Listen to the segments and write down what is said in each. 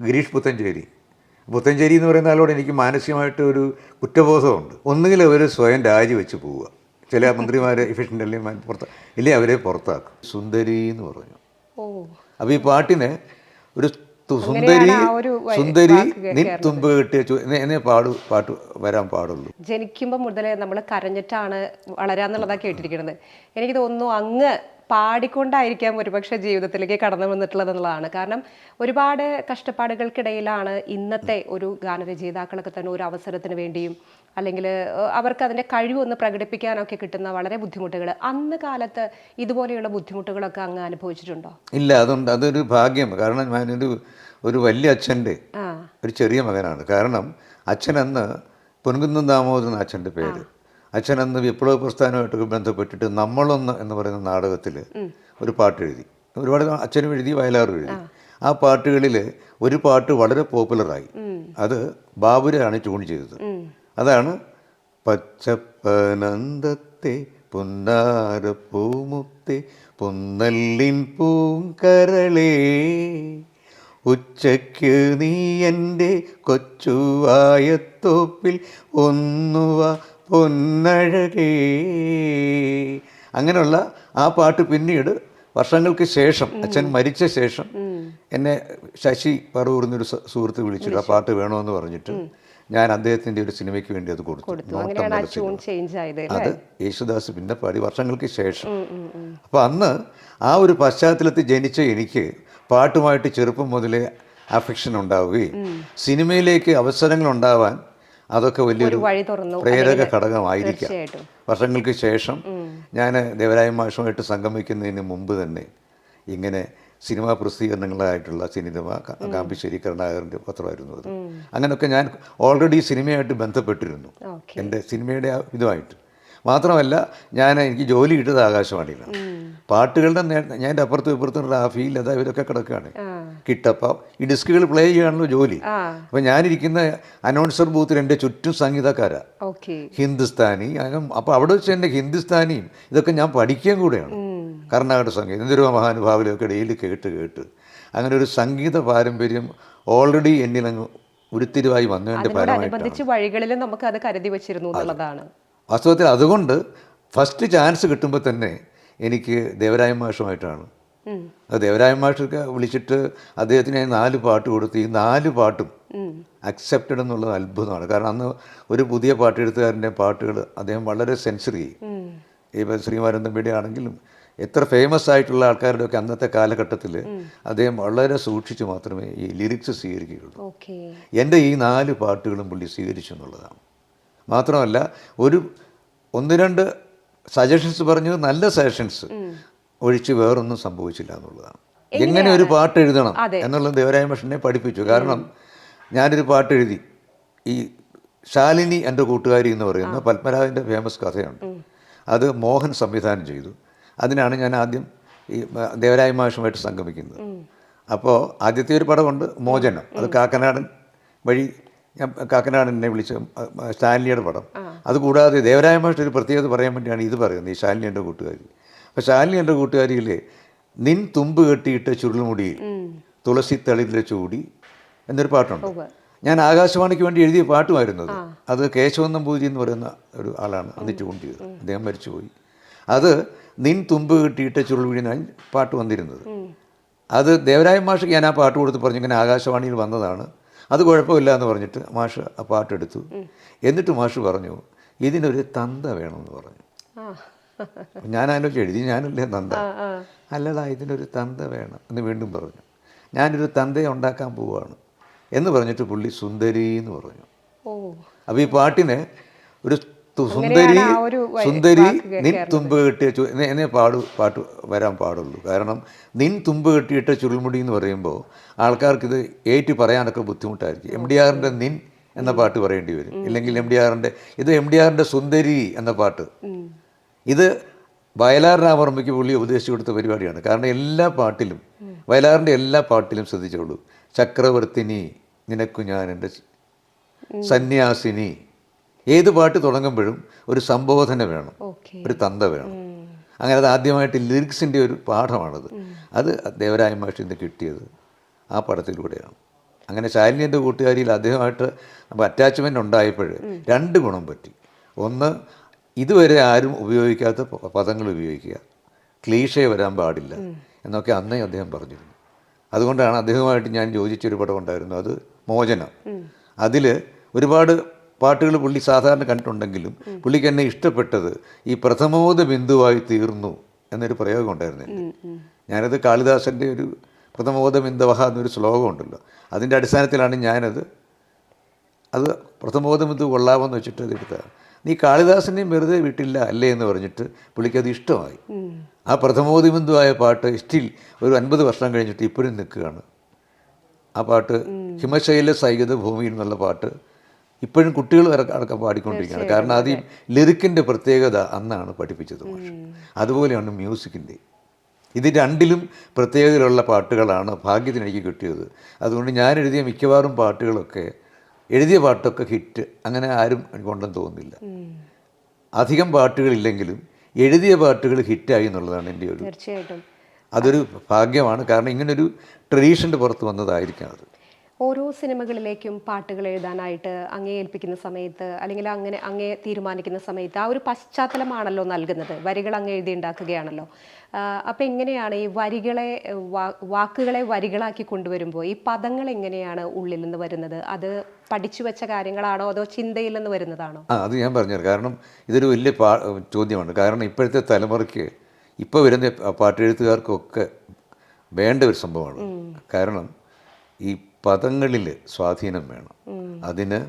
ഗിരീഷ് പുത്തഞ്ചേരി. പുത്തഞ്ചേരി എന്ന് പറയുന്ന ആളോട് എനിക്ക് മാനസികമായിട്ട് ഒരു കുറ്റബോധമുണ്ട്. ഒന്നുകിൽ അവർ സ്വയം രാജിവെച്ച് പോവുക. ചില മന്ത്രിമാർ എഫിഷ്യന്റ് അല്ലെങ്കിൽ പുറത്ത് ഇല്ലേ അവരെ പുറത്താക്കും. സുന്ദരി എന്ന് പറഞ്ഞു. ഓ. അപ്പോൾ ഈ പാട്ടിനെ ഒരു സുന്ദരി സുന്ദരി നിൻ തുമ്പ് കിട്ടിയ എന്നെ പാടു പാട്ട് വരാൻ പാടുള്ളൂ. ജനിക്കുമ്പോൾ മുതലേ നമ്മൾ കരഞ്ഞിട്ടാണ് വളരാന്നുള്ളതാണ് കേട്ടിരിക്കുന്നത്. എനിക്ക് തോന്നുന്നു അങ്ങ് പാടിക്കൊണ്ടായിരിക്കാം ഒരുപക്ഷെ ജീവിതത്തിലേക്ക് കടന്നു വന്നിട്ടുള്ളത് എന്നുള്ളതാണ് കാരണം ഒരുപാട് കഷ്ടപ്പാടുകൾക്കിടയിലാണ് ഇന്നത്തെ ഒരു ഗാനരചയിതാക്കളൊക്കെ തന്നെ ഒരു അവസരത്തിന് വേണ്ടിയും അല്ലെങ്കിൽ അവർക്ക് അതിന്റെ കഴിവൊന്ന് പ്രകടിപ്പിക്കാനൊക്കെ കിട്ടുന്ന വളരെ ബുദ്ധിമുട്ടുകൾ അന്ന് കാലത്ത് ഇതുപോലെയുള്ള ബുദ്ധിമുട്ടുകളൊക്കെ അങ്ങ് അനുഭവിച്ചിട്ടുണ്ടോ? ഇല്ല അതുണ്ട്. അതൊരു ഭാഗ്യം. കാരണം ഞാനൊരു ഒരു വലിയ അച്ഛന്റെ ഒരു ചെറിയ മകനാണ്. കാരണം അച്ഛൻ അച്ഛനന്ന് പൊൻകുന്നം ദാമോദരൻ അച്ഛന്റെ പേര്. അച്ഛനന്ന് വിപ്ലവ പ്രസ്ഥാനമായിട്ട് ബന്ധപ്പെട്ടിട്ട് നമ്മളൊന്ന് എന്ന് പറയുന്ന നാടകത്തിൽ ഒരു പാട്ട് എഴുതി ഒരുപാട് അച്ഛനും എഴുതി വയലാറും എഴുതി. ആ. പാട്ടുകളിൽ ഒരു പാട്ട് വളരെ പോപ്പുലറായി. അത് ബാബുരാണ് ട്യൂൺ ചെയ്തത്. അതാണ് പച്ചപ്പനന്ദത്തെ പുന്നാരപ്പൂമുത്തെ പൊന്നല്ലിൻ പൂങ്കരളേ. ഉച്ചയ്ക്ക് നീ എന്റെ കൊച്ചുവായത്തോപ്പിൽ ഒന്നുവ പൊന്നഴകേ. അങ്ങനെയുള്ള ആ പാട്ട് പിന്നീട് വർഷങ്ങൾക്ക് ശേഷം അച്ഛൻ മരിച്ച ശേഷം എന്നെ ശശി പറവൂർ എന്നൊരു സുഹൃത്ത് വിളിച്ചിട്ട് ആ പാട്ട് വേണമെന്ന് പറഞ്ഞിട്ട് ഞാൻ അദ്ദേഹത്തിന്റെ ഒരു സിനിമയ്ക്ക് വേണ്ടി അത് കൊടുത്തു. അത് യേശുദാസ് പിന്നെ പാടി വർഷങ്ങൾക്ക് ശേഷം. അപ്പോൾ അന്ന് ആ ഒരു പശ്ചാത്തലത്തിൽ ജനിച്ച എനിക്ക് പാട്ടുമായിട്ട് ചെറുപ്പം മുതലേ അഫിക്ഷൻ ഉണ്ടാവുകയും സിനിമയിലേക്ക് അവസരങ്ങൾ ഉണ്ടാവാൻ അതൊക്കെ വലിയൊരു പ്രേരക ഘടകമായിരിക്കാം. വർഷങ്ങൾക്ക് ശേഷം ഞാൻ ദേവരായ മാഷുമായിട്ട് സംഗമിക്കുന്നതിന് മുമ്പ് തന്നെ ഇങ്ങനെ സിനിമാ പ്രസിദ്ധീകരണങ്ങളായിട്ടുള്ള സിനിമ കാമ്പിശ്ശേരി കരുണാകരന്റെ പത്രമായിരുന്നു അത്. അങ്ങനെയൊക്കെ ഞാൻ ഓൾറെഡി സിനിമയായിട്ട് ബന്ധപ്പെട്ടിരുന്നു. എന്റെ സിനിമയുടെ ഇതുമായിട്ട്. മാത്രമല്ല ഞാൻ എനിക്ക് ജോലി കിട്ടിയത് ആകാശവാണിയിലാണ്. പാട്ടുകളുടെ നേട്ടം ഞാൻ എന്റെ അപ്പുറത്തും ഇപ്പുറത്തും ഫീൽ അതാ ഇവരൊക്കെ കിടക്കുകയാണ് ആ. കിട്ടപ്പം ഈ ഡിസ്കുകൾ പ്ലേ ചെയ്യാണല്ലോ ജോലി. ആ. അപ്പം ഞാനിരിക്കുന്ന അനൗൺസർ ബൂത്തിൽ എന്റെ ചുറ്റും സംഗീതക്കാരാണ് ഹിന്ദുസ്ഥാനി അങ്ങനെ അപ്പോൾ അവിടെ വെച്ച് എന്റെ ഹിന്ദുസ്ഥാനിയും ഇതൊക്കെ ഞാൻ പഠിക്കുകയും കൂടെയാണ്. കർണാടക സംഗീതം എന്തൊരു മഹാനുഭാവിലൊക്കെ ഡെയിലി കേട്ട് കേട്ട്. അങ്ങനെ ഒരു സംഗീത പാരമ്പര്യം ഓൾറെഡി എന്നിലങ്ങ് ഉരുത്തിരിവായി വന്നതിന്റെ അനുബന്ധിച്ച് വഴികളിലും നമുക്ക് അത് കരുതി വെച്ചിരുന്നു എന്നുള്ളതാണ്. വാസ്തവത്തിൽ അതുകൊണ്ട് ഫസ്റ്റ് ചാൻസ് കിട്ടുമ്പോൾ തന്നെ എനിക്ക് ദേവരായ മാഷുമായിട്ടാണ് ദേവരായ മാഷൊക്കെ വിളിച്ചിട്ട് അദ്ദേഹത്തിന് ഞാൻ നാല് പാട്ട് കൊടുത്ത്. ഈ നാല് പാട്ടും അക്സെപ്റ്റഡ് എന്നുള്ളത് അത്ഭുതമാണ്. കാരണം അന്ന് ഒരു പുതിയ പാട്ടെഴുത്തുകാരന്റെ പാട്ടുകൾ അദ്ദേഹം വളരെ സെൻസറി ചെയ്യും ഉം. ഇപ്പം ശ്രീമാരൻ തമ്പിയുടെ ആണെങ്കിലും എത്ര ഫേമസ് ആയിട്ടുള്ള ആൾക്കാരുടെ ഒക്കെ അന്നത്തെ കാലഘട്ടത്തിൽ അദ്ദേഹം വളരെ സൂക്ഷിച്ച് മാത്രമേ ഈ ലിറിക്സ് സ്വീകരിക്കുകയുള്ളൂ. എന്റെ ഈ നാല് പാട്ടുകളും പുള്ളി സ്വീകരിച്ചു എന്നുള്ളതാണ്. മാത്രമല്ല ഒരു ഒന്ന് രണ്ട് സജഷൻസ് പറഞ്ഞു നല്ല സജഷൻസ് ഒഴിച്ച് വേറൊന്നും സംഭവിച്ചില്ല എന്നുള്ളതാണ്. എങ്ങനെ ഒരു പാട്ട് എഴുതണം എന്നുള്ളത് ദേവരായ മഷനെ പഠിപ്പിച്ചു. കാരണം ഞാനൊരു പാട്ട് എഴുതി. ഈ ശാലിനി എന്റെ കൂട്ടുകാരി എന്ന് പറയുന്ന പത്മരാജന്റെ ഫേമസ് കഥയുണ്ട്. അത് മോഹൻ സംവിധാനം ചെയ്തു. അതിനാണ് ഞാൻ ആദ്യം ഈ ദേവരായ മാഷുമായിട്ട് സംഗമിക്കുന്നത്. അപ്പോൾ ആദ്യത്തെ ഒരു പടമുണ്ട് മോചനം. അത് കാക്കനാടൻ വഴി ഞാൻ കാക്കനാടൻ എന്നെ വിളിച്ച സ്റ്റാൻലിയുടെ പടം. അതുകൂടാതെ ദേവരായ മാഷ് ഒരു പ്രത്യേകത പറയാൻ വേണ്ടിയാണ് ഇത് പറയുന്നത് ഈ ശാലിനി എന്റെ കൂട്ടുകാരി. അപ്പോൾ ശാലിനി എന്റെ കൂട്ടുകാരിയിൽ നിൻ തുമ്പ് കെട്ടിയിട്ട ചുരുൾമുടിയിൽ തുളസി തളിരിലെ ചൂടി എന്നൊരു പാട്ടുണ്ട്. ഞാൻ ആകാശവാണിക്ക് വേണ്ടി എഴുതിയ പാട്ടുമായിരുന്നു അത് അത് കേശവൻ നമ്പൂതിരി എന്ന് പറയുന്ന ഒരു ആളാണ് അന്ന് ട്യൂൺ ചെയ്തത് അദ്ദേഹം മരിച്ചുപോയി. അത് നിൻ തുമ്പ് കിട്ടിയിട്ട ചുരുൾവിഴിനാണ് പാട്ട് വന്നിരുന്നത്. അത് ദേവരായ മാഷ് ഞാൻ ആ പാട്ട് കൊടുത്ത് പറഞ്ഞു ഇങ്ങനെ ആകാശവാണിയിൽ വന്നതാണ്. അത് കുഴപ്പമില്ല എന്ന് പറഞ്ഞിട്ട് മാഷ് ആ പാട്ടെടുത്തു. എന്നിട്ട് മാഷ് പറഞ്ഞു ഇതിനൊരു തന്ത വേണമെന്ന് പറഞ്ഞു. ഞാൻ ആലോചിച്ച് എഴുതി ഞാനല്ലേ തന്ത. അല്ലടാ ഇതിനൊരു തന്ത വേണം എന്ന് വീണ്ടും പറഞ്ഞു. ഞാനൊരു തന്തയെ ഉണ്ടാക്കാൻ പോവുകയാണ് എന്ന് പറഞ്ഞിട്ട് പുള്ളി സുന്ദരി എന്ന് പറഞ്ഞു അപ്പോൾ ഈ പാട്ടിനെ ഒരു സുന്ദരി സുന്ദരി നിൻ തുമ്പ് കെട്ടിയ ചു എന്നെ- പാട് പാടു പാട്ട് വരാൻ പാടുള്ളൂ. കാരണം നിൻ തുമ്പ് കെട്ടിയിട്ട ചുരുൾമുടി എന്ന് പറയുമ്പോൾ ആൾക്കാർക്ക് ഇത് ഏറ്റു പറയാനൊക്കെ ബുദ്ധിമുട്ടായിരിക്കും. എം ഡി ആറിന്റെ നിൻ എന്ന പാട്ട് പറയേണ്ടി വരും. ഇല്ലെങ്കിൽ എം ഡി ആറിന്റെ ഇത് എം ഡി ആറിന്റെ സുന്ദരി എന്ന പാട്ട്. ഇത് വയലാർ രാമവർമ്മയ്ക്ക് പുള്ളി ഉപദേശിച്ചു കൊടുത്ത പരിപാടിയാണ്. കാരണം എല്ലാ പാട്ടിലും വയലാറിന്റെ എല്ലാ പാട്ടിലും ശ്രദ്ധിച്ചോളൂ. ചക്രവർത്തിനി നിനക്കു ഞാൻ എന്റെ സന്യാസിനി ഏത് പാട്ട് തുടങ്ങുമ്പോഴും ഒരു സംബോധന വേണം ഒരു തന്ത വേണം. അങ്ങനെ അത് ആദ്യമായിട്ട് ലിറിക്സിന്റെ ഒരു പാഠമാണത്. അത് ദേവരായ മഹർഷിന്ന് കിട്ടിയത് ആ പടത്തിലൂടെയാണ്. അങ്ങനെ ശാലിനി എന്റെ കൂട്ടുകാരിയിൽ അദ്ദേഹമായിട്ട് നമുക്ക് അറ്റാച്ച്മെന്റ് ഉണ്ടായപ്പോൾ രണ്ട് ഗുണം പറ്റി. ഒന്ന് ഇതുവരെ ആരും ഉപയോഗിക്കാത്ത പദങ്ങൾ ഉപയോഗിക്കുക. ക്ലീഷേ വരാൻ പാടില്ല എന്നൊക്കെ അന്നേ അദ്ദേഹം പറഞ്ഞിരുന്നു. അതുകൊണ്ടാണ് അദ്ദേഹവുമായിട്ട് ഞാൻ യോജിച്ചൊരു പടം ഉണ്ടായിരുന്നു. അത് മോചനം. അതിൽ ഒരുപാട് പാട്ടുകൾ പുള്ളി സാധാരണ കണ്ടിട്ടുണ്ടെങ്കിലും പുള്ളിക്ക് എന്നെ ഇഷ്ടപ്പെട്ടത് ഈ പ്രഥമോദ ബിന്ദുവായി തീർന്നു എന്നൊരു പ്രയോഗം ഉണ്ടായിരുന്നു. ഞാനത് കാളിദാസന്റെ ഒരു പ്രഥമോദ ബിന്ദവഹ എന്നൊരു ശ്ലോകം ഉണ്ടല്ലോ. അതിന്റെ അടിസ്ഥാനത്തിലാണ് ഞാനത് അത് പ്രഥമോദം ഇത് കൊള്ളാമെന്ന് വെച്ചിട്ട് അത് എടുത്തതാണ് നീ കാളിദാസനെയും വെറുതെ വിട്ടില്ല അല്ലേ എന്ന് പറഞ്ഞിട്ട് പുള്ളിക്കത് ഇഷ്ടമായി. ആ പ്രഥമോദിബന്ധുവായ പാട്ട് സ്റ്റിൽ ഒരു അൻപത് വർഷം കഴിഞ്ഞിട്ട് ഇപ്പോഴും നിൽക്കുകയാണ്. ആ പാട്ട് ഹിമശൈല സൈകത ഭൂമിയിൽ എന്നുള്ള പാട്ട് ഇപ്പോഴും കുട്ടികൾ അടക്കം അടക്കം പാടിക്കൊണ്ടിരിക്കുകയാണ്. കാരണം അത് ഈ ലിറിക്കിന്റെ പ്രത്യേകത അന്നാണ് പഠിപ്പിച്ചത് മാഷ് അതുപോലെയാണ് മ്യൂസിക്കിന്റെ ഇത് രണ്ടിലും പ്രത്യേകതയുള്ള പാട്ടുകളാണ് ഭാഗ്യത്തിന് എനിക്ക് കിട്ടിയത്. അതുകൊണ്ട് ഞാൻ എഴുതിയ മിക്കവാറും പാട്ടുകളൊക്കെ എഴുതിയ പാട്ടൊക്കെ ഹിറ്റ് അങ്ങനെ ആരും കൊണ്ടെന്ന് തോന്നുന്നില്ല. അധികം പാട്ടുകളില്ലെങ്കിലും എഴുതിയ പാട്ടുകൾ ഹിറ്റായി എന്നുള്ളതാണ് എന്റെ ഒരു തീർച്ചയായിട്ടും. അതൊരു ഭാഗ്യമാണ്. കാരണം ഇങ്ങനൊരു ട്രഡീഷന്റെ പുറത്ത് വന്നതായിരിക്കാം അത്. ഓരോ സിനിമകളിലേക്കും പാട്ടുകൾ എഴുതാനായിട്ട് അങ്ങേ ഏൽപ്പിക്കുന്ന സമയത്ത് അല്ലെങ്കിൽ അങ്ങനെ അങ്ങേ തീരുമാനിക്കുന്ന സമയത്ത് ആ ഒരു പശ്ചാത്തലമാണല്ലോ നൽകുന്നത്. വരികൾ അങ്ങ് എഴുതി ഉണ്ടാക്കുകയാണല്ലോ. അപ്പം എങ്ങനെയാണ് ഈ വരികളെ വാക്കുകളെ വരികളാക്കി കൊണ്ടുവരുമ്പോൾ ഈ പദങ്ങൾ എങ്ങനെയാണ് ഉള്ളിൽ നിന്ന് വരുന്നത്? അത് പഠിച്ചു വെച്ച കാര്യങ്ങളാണോ അതോ ചിന്തയിൽ നിന്ന് വരുന്നതാണോ? ആ അത് ഞാൻ പറഞ്ഞു കാരണം ഇതൊരു വലിയ പാ ചോദ്യമാണ്. കാരണം ഇപ്പോഴത്തെ തലമുറയ്ക്ക് ഇപ്പോൾ വരുന്ന പാട്ടെഴുത്തുകാർക്കൊക്കെ വേണ്ട ഒരു സംഭവമാണ്. കാരണം ഈ പദങ്ങളിൽ സ്വാധീനം വേണം. അതിന്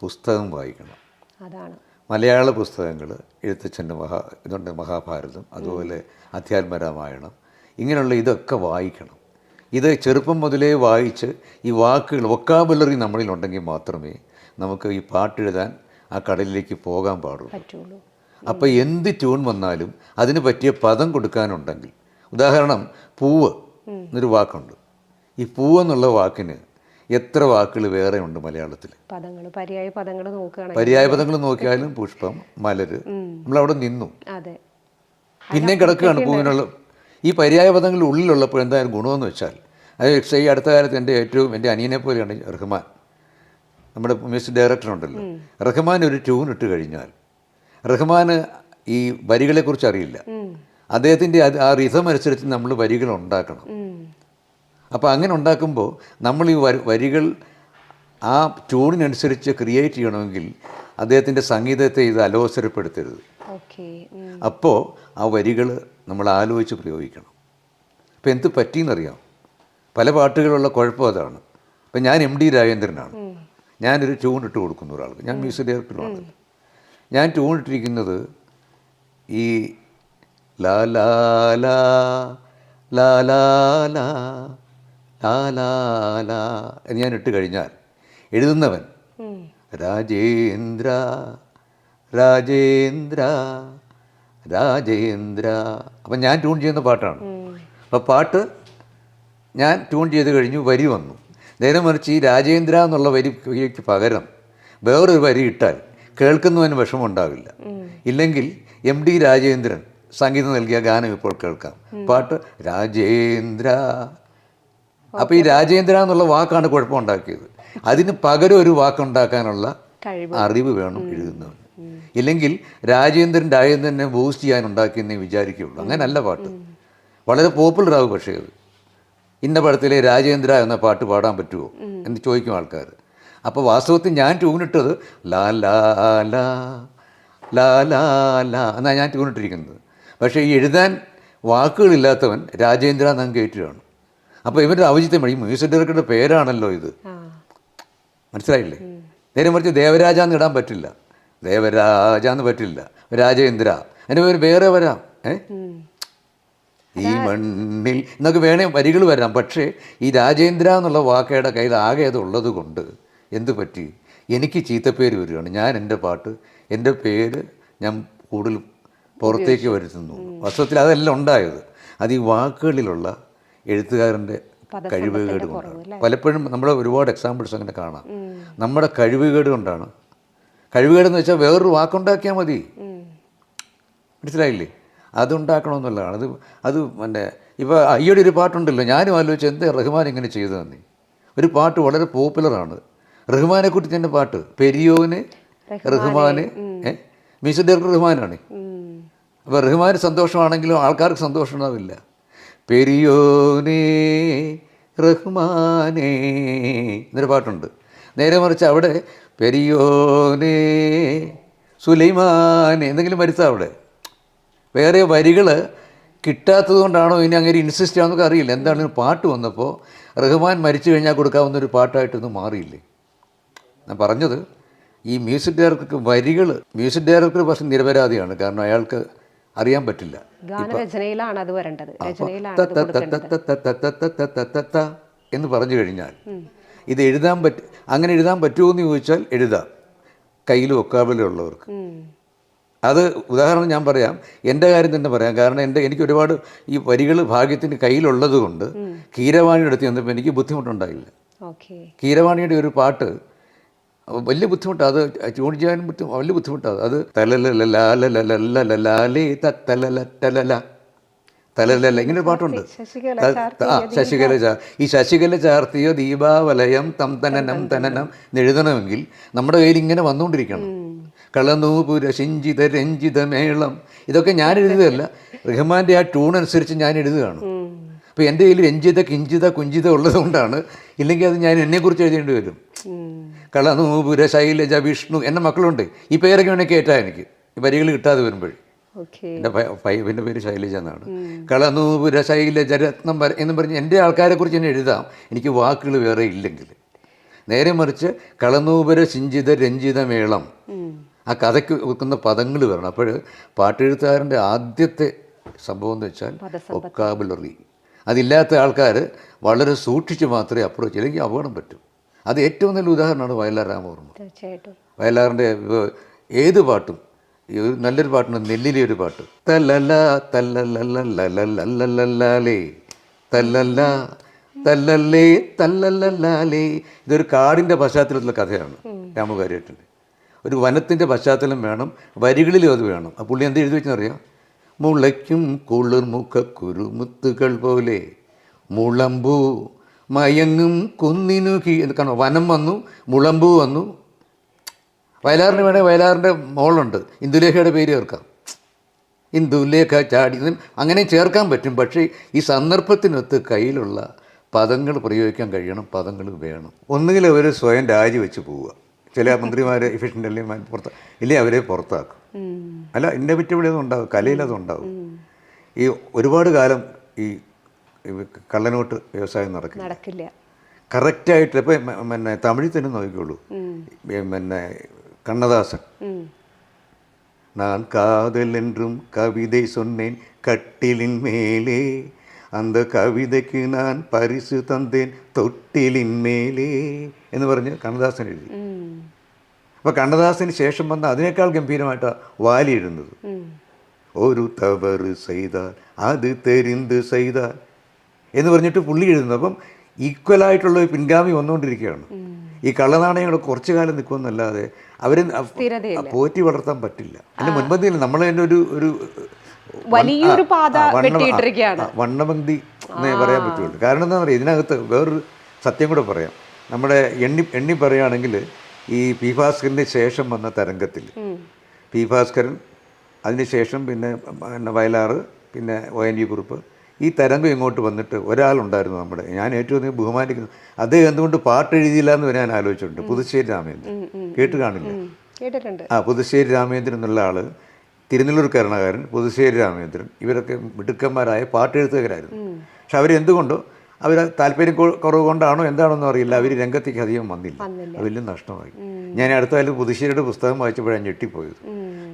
പുസ്തകം വായിക്കണം. അതാണ്. മലയാള പുസ്തകങ്ങൾ എഴുത്തച്ഛന്റെ മഹാ ഇതുണ്ട് മഹാഭാരതം അതുപോലെ അധ്യാത്മരാമായണം ഇങ്ങനെയുള്ള ഇതൊക്കെ വായിക്കണം. ഇത് ചെറുപ്പം മുതലേ വായിച്ച് ഈ വാക്കുകൾ വൊക്കാബുലറി നമ്മളിലുണ്ടെങ്കിൽ മാത്രമേ നമുക്ക് ഈ പാട്ടെഴുതാൻ ആ കടലിലേക്ക് പോകാൻ പാടുള്ളൂ. അപ്പോൾ എന്ത് ട്യൂൺ വന്നാലും അതിന് പറ്റിയ പദം കൊടുക്കാനുണ്ടെങ്കിൽ ഉദാഹരണം പൂവ് എന്നൊരു വാക്കുണ്ട്. ഈ പൂവെന്നുള്ള വാക്കിന് എത്ര വാക്കുകൾ വേറെ ഉണ്ട് മലയാളത്തിൽ പദങ്ങൾ പര്യായ പദങ്ങൾ നോക്കുകയാണെങ്കിൽ പര്യായ പദങ്ങൾ നോക്കിയാലും പുഷ്പം മലര് നമ്മൾ അവിടെ നിന്നു. അതെ. പിന്നെ കിടക്കുകയാണ് പൂവിനുള്ള ഈ പര്യായ പദങ്ങൾ ഉള്ളിലുള്ളപ്പോൾ എന്തായാലും ഗുണമെന്ന് വെച്ചാൽ അത് ഈ അടുത്ത കാലത്ത് എന്റെ ഏറ്റവും എന്റെ അനിയനെ പോലെയാണ് റഹ്മാൻ. നമ്മുടെ മ്യൂസിക് ഡയറക്ടർ ഉണ്ടല്ലോ. റഹ്മാൻ ഒരു ട്യൂൺ ഇട്ട് കഴിഞ്ഞാൽ റഹ്മാന് ഈ വരികളെക്കുറിച്ച് അറിയില്ല. അദ്ദേഹത്തിന്റെ ആ റിസം അനുസരിച്ച് നമ്മൾ വരികൾ ഉണ്ടാക്കണം. അപ്പോൾ അങ്ങനെ ഉണ്ടാക്കുമ്പോൾ നമ്മൾ ഈ വരി- വരികൾ ആ ട്യൂണിനനുസരിച്ച് ക്രിയേറ്റ് ചെയ്യണമെങ്കിൽ അദ്ദേഹത്തിന്റെ സംഗീതത്തെ ഇത് അലോസരപ്പെടുത്തരുത്. ഓക്കെ അപ്പോൾ ആ വരികൾ നമ്മൾ ആലോചിച്ച് പ്രയോഗിക്കണം. അപ്പോൾ എന്ത് പറ്റിയെന്നറിയാം? പല പാട്ടുകളുള്ള കുഴപ്പം അതാണ്. ഇപ്പം ഞാൻ എം ഡി രാജേന്ദ്രനാണ്. ഞാനൊരു ട്യൂൺ ഇട്ട് കൊടുക്കുന്നു ഒരാൾക്ക്. ഞാൻ മ്യൂസിക് ഡയറക്ടറാണ് ഞാൻ ട്യൂൺ ഇട്ടിരിക്കുന്നത് ഈ ലാ ലാ ലാ ലാ ലാ ലാ ലാ ലാ ലാ എന്ന് ഞാൻ ഇട്ട് കഴിഞ്ഞാൽ എഴുതുന്നവൻ. രാജേന്ദ്ര രാജേന്ദ്ര രാജേന്ദ്ര. അപ്പം ഞാൻ ട്യൂൺ ചെയ്യുന്ന പാട്ടാണ്. അപ്പോൾ പാട്ട് ഞാൻ ട്യൂൺ ചെയ്ത് കഴിഞ്ഞു വരി വന്നു. നേരെ മറിച്ച് ഈ രാജേന്ദ്ര എന്നുള്ള വരിക്ക് പകരം വേറൊരു വരി ഇട്ടാൽ കേൾക്കുന്നവന് വിഷമം ഉണ്ടാവില്ല ഇല്ലെങ്കിൽ എം ഡി രാജേന്ദ്രൻ സംഗീതം നൽകിയ ഗാനം ഇപ്പോൾ കേൾക്കാം. പാട്ട് രാജേന്ദ്ര അപ്പോൾ ഈ രാജേന്ദ്ര എന്നുള്ള വാക്കാണ് കുഴപ്പമുണ്ടാക്കിയത്. അതിന് പകരം ഒരു വാക്കുണ്ടാക്കാനുള്ള അറിവ് വേണം എഴുതുന്നവന്. ഇല്ലെങ്കിൽ രാജേന്ദ്രൻ രാജേന്ദ്രനെ ബൂസ്റ്റ് ചെയ്യാൻ ഉണ്ടാക്കിയെന്നേ വിചാരിക്കുകയുള്ളൂ അങ്ങനല്ല പാട്ട്. വളരെ പോപ്പുലർ ആവും പക്ഷേ അത്. ഇന്ന പടത്തിലെ രാജേന്ദ്ര എന്ന പാട്ട് പാടാൻ പറ്റുമോ? എന്ന് ചോദിക്കും ആൾക്കാർ അപ്പോൾ വാസ്തവത്തിൽ ഞാൻ ട്യൂണിട്ടത് ലാ ലാ ലാ ലാ ലാ ലാ എന്നാണ് ഞാൻ ട്യൂണിട്ടിരിക്കുന്നത് പക്ഷേ ഈ എഴുതാൻ വാക്കുകളില്ലാത്തവൻ രാജേന്ദ്ര എന്നാണ് കയറ്റുകയാണ് അപ്പോൾ ഇവരുടെ ഔചിത്യം ഈ മ്യൂസിക് ഡയറക്ടറുടെ പേരാണല്ലോ ഇത്. മനസ്സിലായില്ലേ? നേരെ മറിച്ച് ദേവരാജ എന്ന് ഇടാൻ പറ്റില്ല. ദേവരാജ എന്ന് പറ്റില്ല. രാജേന്ദ്ര. അതിന്റെ പേര് വേറെ വരാം. ഏ? ഈ മണ്ണിൽ എന്നൊക്കെ വേണേ വരികൾ വരാം. പക്ഷേ ഈ രാജേന്ദ്ര എന്നുള്ള വാക്കയുടെ കയ്യിൽ ആകെ അത് ഉള്ളത് കൊണ്ട് എന്ത് പറ്റി? എനിക്ക് ചീത്തപ്പേര് വരികയാണ്. ഞാൻ എന്റെ പാട്ട് എന്റെ പേര് ഞാൻ കൂടുതൽ പുറത്തേക്ക് വരുത്തുന്നു വാസ്തവത്തിൽ അതെല്ലാം ഉണ്ടായത്. അത് ഈ വാക്കുകളിലുള്ള എഴുത്തുകാരന്റെ കഴിവുകേട് കൊണ്ടാണ്. പലപ്പോഴും നമ്മൾ ഒരുപാട് എക്സാമ്പിൾസ് അങ്ങനെ കാണാം. നമ്മുടെ കഴിവുകേട് കൊണ്ടാണ്. കഴിവുകേടെന്ന് വെച്ചാൽ വേറൊരു വാക്കുണ്ടാക്കിയാൽ മതി. മനസ്സിലായില്ലേ? അതുണ്ടാക്കണമെന്നുള്ളതാണ്. അത് അത് പിന്നെ ഇപ്പോൾ അയ്യയുടെ ഒരു പാട്ടുണ്ടല്ലോ ഞാനും ആലോചിച്ച് എന്താ റഹ്മാൻ ഇങ്ങനെ ചെയ്തു തന്നെ ഒരു പാട്ട് വളരെ പോപ്പുലറാണ് റഹ്മാനെ കുട്ടി തന്നെ പാട്ട്. പെരിയോന് റഹ്മാന് ഏ? ഡയറക്ടർ റഹ്മാനാണ്. അപ്പോൾ റഹ്മാന് സന്തോഷമാണെങ്കിലും ആൾക്കാർക്ക് സന്തോഷം ഉണ്ടാവില്ല പെരിയോനേ റഹ്മാനേ എന്നൊരു പാട്ടുണ്ട്. നേരെ മറിച്ച് അവിടെ പെരിയോനേ സുലൈമാനേ എന്തെങ്കിലും വരുത്താം അവിടെ. വേറെ വരികൾ കിട്ടാത്തത് കൊണ്ടാണോ ഇനി അങ്ങനെ ഇൻസിസ്റ്റ് ചെയ്യാമെന്നൊക്കെ അറിയില്ല. എന്താണ് പാട്ട് വന്നപ്പോൾ റഹ്മാൻ മരിച്ചു കഴിഞ്ഞാൽ കൊടുക്കാവുന്ന ഒരു പാട്ടായിട്ടൊന്നും മാറിയില്ലേ? ഞാൻ പറഞ്ഞത് ഈ മ്യൂസിക് ഡയറക്ടർക്ക് വരികൾ മ്യൂസിക് ഡയറക്ടർ പക്ഷേ നിരപരാധിയാണ്. കാരണം അയാൾക്ക് അറിയാൻ പറ്റില്ല. അത് എന്ന് പറഞ്ഞു കഴിഞ്ഞാൽ ഇത് എഴുതാൻ പറ്റ അങ്ങനെ എഴുതാൻ പറ്റുമോ എന്ന് ചോദിച്ചാൽ എഴുതാം. കയ്യിൽ ഉള്ളവർക്ക്. അത് ഉദാഹരണം ഞാൻ പറയാം. എന്റെ കാര്യം തന്നെ പറയാം. കാരണം എന്റെ എനിക്ക് ഒരുപാട് ഈ വരികൾ ഭാഗ്യത്തിന് കയ്യിലുള്ളത് കൊണ്ട് കീരവാണിയുടെ അടുത്ത് ചെന്നപ്പോൾ എനിക്ക് ബുദ്ധിമുട്ടുണ്ടായില്ല. കീരവാണിയുടെ ഒരു പാട്ട് വലിയ ബുദ്ധിമുട്ടാണ് അത് ട്യൂൺ ചെയ്യാൻ ബുദ്ധി വലിയ ബുദ്ധിമുട്ടാണ് അത് തലലലാലേ തലല തലലല്ല ഇങ്ങനെ പാട്ടുണ്ട് ആ ശശികല ചാ ഈ ശശികല ചാർത്തിയോ ദീപാവലയം തം തനനം തനനം എഴുതണമെങ്കിൽ നമ്മുടെ കയ്യിൽ ഇങ്ങനെ വന്നുകൊണ്ടിരിക്കണം കളനൂപുര ശിഞ്ചിത രഞ്ജിത മേളം ഇതൊക്കെ ഞാൻ എഴുതുകയല്ല റഹ്മാന്റെ ആ ട്യൂൺ അനുസരിച്ച് ഞാൻ എഴുതുകയാണ് അപ്പോൾ എന്റെ കയ്യിൽ രഞ്ജിത കിഞ്ചിത കുഞ്ചിത ഉള്ളതുകൊണ്ടാണ് ഇല്ലെങ്കിൽ അത് ഞാൻ എന്നെക്കുറിച്ച് എഴുതേണ്ടി വരും കളനൂപുര ശൈലജ വിഷ്ണു എന്റെ മക്കളുണ്ട്. ഈ പേരൊക്കെ വേണമെങ്കിൽ കേട്ടാ എനിക്ക്. ഈ വരികൾ കിട്ടാതെ വരുമ്പോഴേ. ഓക്കെ. എന്റെ പൈപ്പിന്റെ പേര് ശൈലജ എന്നാണ്. കളനൂപുര ശൈലജ രത്നം വര എന്ന് പറഞ്ഞ് എന്റെ ആൾക്കാരെ കുറിച്ച് തന്നെ എഴുതാം. എനിക്ക് വാക്കുകൾ വേറെ ഇല്ലെങ്കിൽ. നേരെ മറിച്ച് കളനൂപുര സിഞ്ചിത രഞ്ജിത മേളം. ആ കഥയ്ക്ക് വെക്കുന്ന പദങ്ങൾ വരണം. അപ്പോൾ പാട്ടെഴുത്തുകാരന്റെ ആദ്യത്തെ സംഭവം എന്ന് വെച്ചാൽ ഒക്കാബുലറി അതില്ലാത്ത ആൾക്കാർ വളരെ സൂക്ഷിച്ച് മാത്രമേ അപ്രോച്ച് അല്ലെങ്കിൽ അപകടം പറ്റും. അത് ഏറ്റവും നല്ല ഉദാഹരണമാണ് വയലാർ രാമവർമ്മ. തീർച്ചയായിട്ടും. വയലാറിന്റെ ഏത് പാട്ടും ഒരു നല്ലൊരു പാട്ടുണ്ട് നെല്ലിലെ ഒരു പാട്ട്. തല്ലല്ല തല്ലല്ലേ തല്ലല്ല തല്ലല്ലേ തല്ലല്ലേ ഇതൊരു കാടിന്റെ പശ്ചാത്തലത്തിലുള്ള കഥയാണ് രാമകാര്യത്തിന്റെ ഒരു വനത്തിന്റെ പശ്ചാത്തലം വേണം വരികളിലും അത് വേണം. ആ പുള്ളി എന്ത് എഴുതി വെച്ചെന്നറിയാം? മുളയ്ക്കും കുളിർമുഖ കുരുമുത്തുകൾ പോലെ. മുളമ്പൂ മയങ്ങും കുന്നിനു കീ എന്ന് കാണോ വനം വന്നു മുളമ്പു വന്നു. വയലാറിന് വേണേൽ വയലാറിന്റെ മോളുണ്ട്. ഇന്ദുലേഖയുടെ പേര് ചേർക്കാം. ഇന്ദുലേഖ ചാടി അങ്ങനെ ചേർക്കാൻ പറ്റും. പക്ഷേ ഈ സന്ദർഭത്തിനൊത്ത് കയ്യിലുള്ള പദങ്ങൾ പ്രയോഗിക്കാൻ കഴിയണം പദങ്ങൾ വേണം. ഒന്നുകിൽ അവർ സ്വയം രാജിവെച്ച് പോവുക. ചില മന്ത്രിമാർ എഫിഷ്യന്റ് അല്ലെങ്കിൽ പുറത്ത് ഇല്ലേ അവരെ പുറത്താക്കും. അല്ല ഇന്നവിറ്റബിളി അതുണ്ടാകും കലയിൽ അതും ഈ ഒരുപാട് കാലം ഈ കള്ളനോട്ട് വ്യവസായം നടക്കില്ല നടക്കില്ല കറക്റ്റായിട്ട് ഇപ്പം പിന്നെ തമിഴിൽ തന്നെ നോക്കിക്കോളൂ പിന്നെ കണ്ണദാസൻ ഉം. நான் காதல் என்றும் கவிதை சொன்னேன் கட்டிலின் மேலே அந்த കവിതയ്ക്ക് ഞാൻ പരിസു തന്നേൻ തൊട്ടിലിൻ മേലേ എന്ന് പറഞ്ഞ് കണ്ണദാസൻ എഴുതി ഉം. അപ്പോൾ കണ്ണദാസന് ശേഷം വന്ന അതിനേക്കാൾ ഗംഭീരമായിട്ടാണ് വാലി എഴുതുന്നത് ഉം. ഒരു തവറ് ചെയ്താൽ അത് തെരിന്ത് ചെയ്താൽ എന്ന് പറഞ്ഞിട്ട് പുള്ളി എഴുതുന്നത്. അപ്പം ഈക്വലായിട്ടുള്ള ഒരു പിൻഗാമി വന്നുകൊണ്ടിരിക്കുകയാണ്. ഈ കള്ളനാണയങ്ങൾ കുറച്ചു കാലം നിൽക്കുമെന്നല്ലാതെ അവർ പോറ്റി വളർത്താൻ പറ്റില്ല. അതിന് മുൻപന്തിയിൽ നമ്മൾ തന്നെ ഒരു ഒരു വലിയൊരു പാത വണ്ണമന്തി എന്നേ പറയാൻ പറ്റുള്ളൂ. കാരണം എന്താ പറയുക ഇതിനകത്ത് വേറൊരു സത്യം കൂടെ പറയാം. നമ്മുടെ എണ്ണി എണ്ണി പറയുകയാണെങ്കിൽ ഈ പി ഭാസ്കറിന്റെ ശേഷം വന്ന തരംഗത്തിൽ പി ഭാസ്കരൻ അതിനുശേഷം പിന്നെ പിന്നെ വയലാറ് പിന്നെ ഒ എൻ ജി കുറുപ്പ് ഈ തരംഗം ഇങ്ങോട്ട് വന്നിട്ട് ഒരാളുണ്ടായിരുന്നു നമ്മുടെ. ഞാൻ ഏറ്റവും അധികം ബഹുമാനിക്കുന്നു അദ്ദേഹം എന്തുകൊണ്ട് പാട്ട് എഴുതിയില്ല എന്ന് ഞാൻ ആലോചിച്ചിട്ടുണ്ട്. പുതുശ്ശേരി രാമേന്ദ്രൻ. കേട്ട് കാണില്ല? കേട്ടിട്ടുണ്ട്. ആ പുതുശ്ശേരി രാമേന്ദ്രൻ എന്നുള്ള ആൾ തിരുനെല്ലൂർ കരുണാകരൻ പുതുശ്ശേരി രാമേന്ദ്രൻ ഇവരൊക്കെ മിടുക്കന്മാരായ പാട്ടെഴുത്തുകാരായിരുന്നു. പക്ഷെ അവരെന്തുകൊണ്ടോ അവർ താല്പര്യം കുറവ് കൊണ്ടാണോ എന്താണെന്നും അറിയില്ല. അവർ രംഗത്തേക്ക് അധികം വന്നില്ല. അത് വലിയ നഷ്ടമായി. ഞാൻ അടുത്ത കാലത്ത് പുതുശ്ശേരിയുടെ പുസ്തകം വായിച്ചപ്പോഴാണ് ഞെട്ടിപ്പോയത്.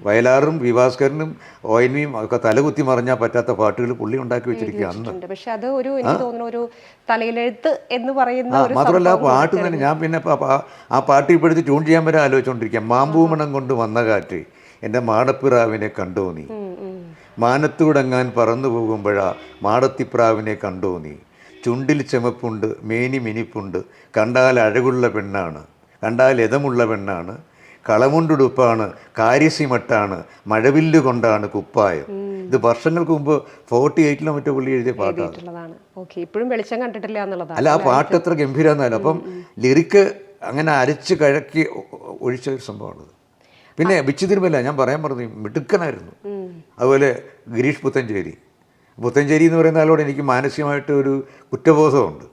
വയലാറും വിഭാസ്കരനും ഒ എൻ വിയും ഒക്കെ തലകുത്തി മറിഞ്ഞാൽ പറ്റാത്ത പാട്ടുകൾ പുള്ളി ഉണ്ടാക്കി വെച്ചിരിക്കുക അന്ന്. പക്ഷെ അത് ഒരു എനിക്ക് തോന്നുന്നു ഒരു തലയിലെഴുത്ത് എന്ന് പറയുന്ന മാത്രമല്ല ആ പാട്ട് തന്നെ ഞാൻ പിന്നെ ആ പാട്ട് ഇപ്പോഴത്തെ ട്യൂൺ ചെയ്യാൻ വരെ ആലോചിച്ചുകൊണ്ടിരിക്കാം മാമ്പൂമണം കൊണ്ട് വന്ന കാറ്റ് എന്റെ മാടപ്പിറാവിനെ കണ്ടോ നീ. മാനത്തൂടങ്ങാൻ പറന്നു പോകുമ്പോഴാ മാടത്തിപ്രാവിനെ കണ്ടോ നീ? ചുണ്ടിൽ ചെമപ്പുണ്ട് മേനി മിനിപ്പുണ്ട്. കണ്ടാൽ അഴകുള്ള പെണ്ണാണ് കണ്ടാൽ എതമുള്ള പെണ്ണാണ്. കളമുണ്ടുടുപ്പാണ് കാര്യസിമട്ടാണ് മഴവില്ല് കൊണ്ടാണ് കുപ്പായം. ഇത് വർഷങ്ങൾക്ക് മുമ്പ് ഫോർട്ടി എയ്റ്റിലോ മറ്റോ പുള്ളി എഴുതിയ പാട്ടാണ്. ഇപ്പോഴും വെളിച്ചം കണ്ടിട്ടില്ല എന്നുള്ളതാണ് അല്ല ആ പാട്ട് എത്ര ഗംഭീരമെന്നല്ല അപ്പം ലിറിക്ക് അങ്ങനെ അരച്ച് കഴക്കി ഒഴിച്ച ഒരു സംഭവമാണത്. പിന്നെ വിച്ചുതിരുമല്ല ഞാൻ പറയാൻ പറഞ്ഞു മിടുക്കനായിരുന്നു. അതുപോലെ ഗിരീഷ് പുത്തഞ്ചേരി പുത്തഞ്ചേരി എന്ന് പറയുന്ന ആളോട് എനിക്ക് മാനസികമായിട്ട് ഒരു കുറ്റബോധമുണ്ട്.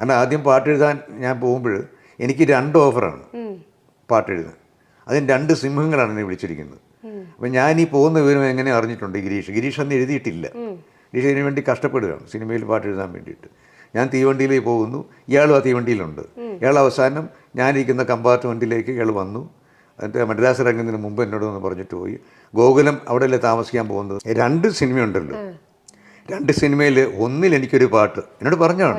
കാരണം ആദ്യം പാട്ട് എഴുതാൻ ഞാൻ പോകുമ്പോൾ എനിക്ക് രണ്ട് ഓഫറാണ് പാട്ട് എഴുതാൻ. അതിന് രണ്ട് സിംഹങ്ങളാണ് എന്നെ വിളിച്ചിരിക്കുന്നത്. അപ്പം ഞാൻ ഈ പോകുന്ന വിവരം എങ്ങനെ അറിഞ്ഞിട്ടുണ്ട് ഗിരീഷ്? ഗിരീഷ് അന്ന് എഴുതിയിട്ടില്ല. ഗിരീഷ് അതിന് വേണ്ടി കഷ്ടപ്പെടുകയാണ്. സിനിമയിൽ പാട്ട് എഴുതാൻ വേണ്ടിയിട്ട്. ഞാൻ തീവണ്ടിയിലേക്ക് പോകുന്നു. ഇയാളും ആ തീവണ്ടിയിലുണ്ട്. ഇയാൾ അവസാനം ഞാനിരിക്കുന്ന കമ്പാർട്ട്മെന്റിലേക്ക് ഇയാൾ വന്നു. എന്നിട്ട് മദ്രാസ് ഇറങ്ങുന്നതിന് മുമ്പ് എന്നോട് ഒന്ന് പറഞ്ഞിട്ട് പോയി. ഗോകുലം അവിടെയല്ലേ താമസിക്കാൻ പോകുന്നത്? രണ്ട് സിനിമയുണ്ടല്ലോ. രണ്ട് സിനിമയിൽ ഒന്നിൽ എനിക്കൊരു പാട്ട്. എന്നോട് പറഞ്ഞാണ്.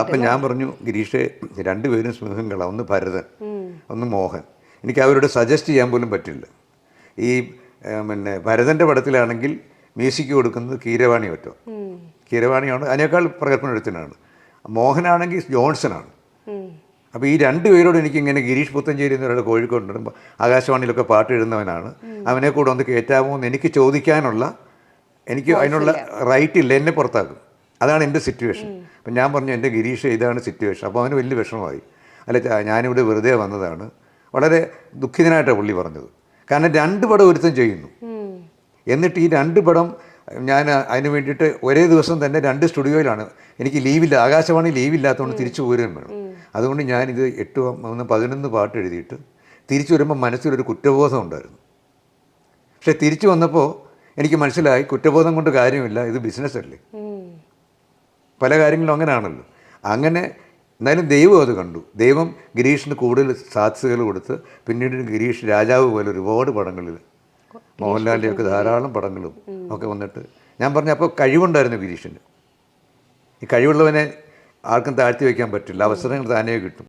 അപ്പം ഞാൻ പറഞ്ഞു ഗിരീഷ് രണ്ടുപേരും സ്നേഹങ്ങള ഒന്ന് ഭരതൻ ഒന്ന് മോഹൻ. എനിക്ക് അവരോട് സജസ്റ്റ് ചെയ്യാൻ പോലും പറ്റില്ല. ഈ പിന്നെ ഭരതന്റെ പടത്തിലാണെങ്കിൽ മ്യൂസിക് കൊടുക്കുന്നത് കീരവാണി ഒറ്റോ കീരവാണിയാണ്. അതിനേക്കാൾ പ്രകടനം എടുത്തിനാണ് മോഹനാണെങ്കിൽ ആണ് അപ്പോൾ ഈ രണ്ട് പേരോട് എനിക്ക് ഇങ്ങനെ ഗിരീഷ് പുത്തഞ്ചേരി എന്ന് പറയുന്ന കോഴിക്കോട് ആകാശവാണിയിലൊക്കെ പാട്ട് എഴുതുന്നവനാണ്. അവനെ കൂടെ ഒന്ന് കയറ്റാമോ എന്ന് എനിക്ക് ചോദിക്കാനുള്ള എനിക്ക് അതിനുള്ള റൈറ്റ് ഇല്ല എന്നെ പുറത്താക്കും. അതാണ് എന്റെ സിറ്റുവേഷൻ അപ്പം ഞാൻ പറഞ്ഞു എന്റെ ഗിരീഷ് ഇതാണ് സിറ്റുവേഷൻ അപ്പോൾ അവന് വലിയ വിഷമമായി. അല്ല ഞാനിവിടെ വെറുതെ വന്നതാണ്. വളരെ ദുഃഖിതനായിട്ടാണ് പുള്ളി പറഞ്ഞത്. കാരണം രണ്ട് പടം ഒരുത്തം ചെയ്യുന്നു. എന്നിട്ട് ഈ രണ്ട് പടം ഞാൻ അതിന് വേണ്ടിയിട്ട് ഒരേ ദിവസം തന്നെ രണ്ട് സ്റ്റുഡിയോയിലാണ്. എനിക്ക് ലീവില്ല ആകാശവാണി ലീവില്ലാത്തതുകൊണ്ട് തിരിച്ചു പോരുകയും വേണം. അതുകൊണ്ട് ഞാനിത് എട്ട് ഒന്ന് പതിനൊന്ന് പാട്ട് എഴുതിയിട്ട് തിരിച്ചു വരുമ്പോൾ മനസ്സിലൊരു കുറ്റബോധം ഉണ്ടായിരുന്നു. പക്ഷെ തിരിച്ചു വന്നപ്പോൾ എനിക്ക് മനസ്സിലായി കുറ്റബോധം കൊണ്ട് കാര്യമില്ല ഇത് ബിസിനസ് അല്ലേ? പല കാര്യങ്ങളും അങ്ങനെയാണല്ലോ അങ്ങനെ എന്നാലും ദൈവം അത് കണ്ടു. ദൈവം ഗിരീഷിന് കൂടുതൽ സാധ്യതകൾ കൊടുത്ത് പിന്നീട് ഗിരീഷ് രാജാവ് പോലെ ഒരുപാട് പടങ്ങളിൽ മോഹൻലാലിന്റെയൊക്കെ ധാരാളം പടങ്ങളും ഒക്കെ വന്നിട്ട് ഞാൻ പറഞ്ഞ അപ്പോൾ കഴിവുണ്ടായിരുന്നു ഗിരീഷിന്. ഈ കഴിവുള്ളവനെ ആർക്കും താഴ്ത്തി വയ്ക്കാൻ പറ്റില്ല. അവസരങ്ങൾ താനേ കിട്ടും.